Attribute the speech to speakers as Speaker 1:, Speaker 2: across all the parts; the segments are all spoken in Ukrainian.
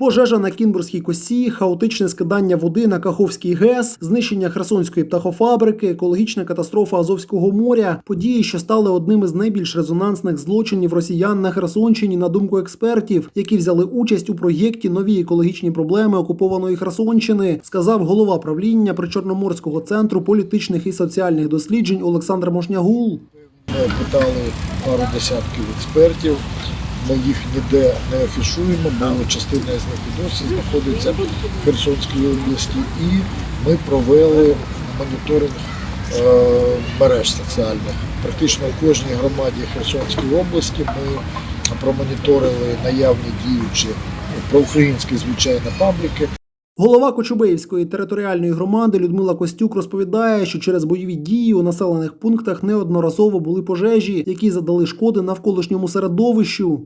Speaker 1: Пожежа на Кінбурзькій косі, хаотичне скидання води на Каховський ГЕС, знищення Херсонської птахофабрики, екологічна катастрофа Азовського моря події, що стали одним із найбільш резонансних злочинів росіян на Херсонщині, на думку експертів, які взяли участь у проєкті Нові екологічні проблеми окупованої Херсонщини, сказав голова правління Причорноморського центру політичних і соціальних досліджень Олександр Мошнягул.
Speaker 2: Питали пару десятків експертів. Ми їх ніде не афішуємо, бо частина з них і досі знаходиться в Херсонській області. І ми провели моніторинг е, мереж соціальних. Практично у кожній громаді Херсонської області ми промоніторили наявні діючі ну, проукраїнські звичайно пабліки.
Speaker 1: Голова Кочубеївської територіальної громади Людмила Костюк розповідає, що через бойові дії у населених пунктах неодноразово були пожежі, які задали шкоди навколишньому середовищу.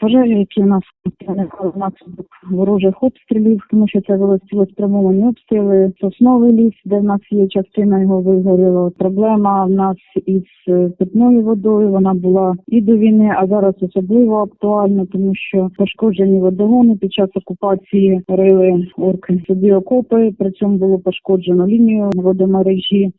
Speaker 3: Пожежі, які у нас виникали внаслідок ворожих обстрілів, тому що це були цілеспрямовані обстріли. Сосновий ліс, де в нас є частина його вигоріла. Проблема в нас із е, питною водою. Вона була і до війни, а зараз особливо актуальна, тому що пошкоджені водогони під час окупації рили орки собі окопи. При цьому було пошкоджено лінію водомережі.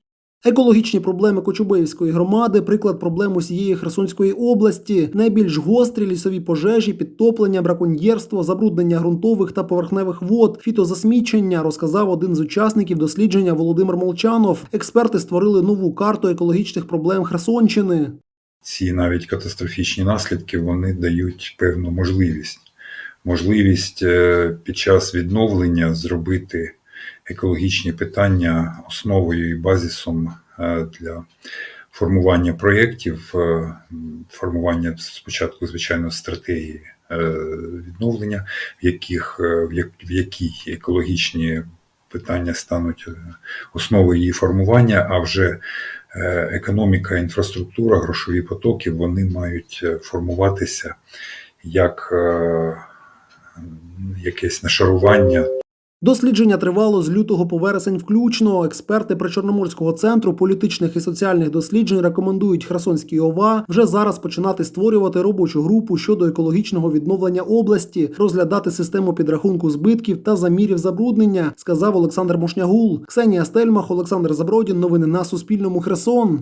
Speaker 1: Екологічні проблеми Кочубеївської громади приклад проблем усієї Херсонської області. Найбільш гострі лісові пожежі, підтоплення, браконьєрство, забруднення ґрунтових та поверхневих вод, фітозасмічення, розказав один з учасників дослідження Володимир Молчанов. Експерти створили нову карту екологічних проблем Херсонщини.
Speaker 4: ці навіть катастрофічні наслідки вони дають певну можливість. Можливість е, під час відновлення зробити екологічні питання основою і базисом е, для формування проєктів, е, формування спочатку, звичайно, стратегії е, відновлення, в яких в якій екологічні питання стануть основою її формування, а вже економіка, інфраструктура, грошові потоки вони мають формуватися як якесь нашарування
Speaker 1: Дослідження тривало з лютого по вересень включно. Експерти Причорноморського центру політичних і соціальних досліджень рекомендують Херсонській ОВА вже зараз починати створювати робочу групу щодо екологічного відновлення області, розглядати систему підрахунку збитків та замірів забруднення, сказав Олександр Мошнягул. Ксенія Стельмах, Олександр Забродін. Новини на Суспільному. Херсон.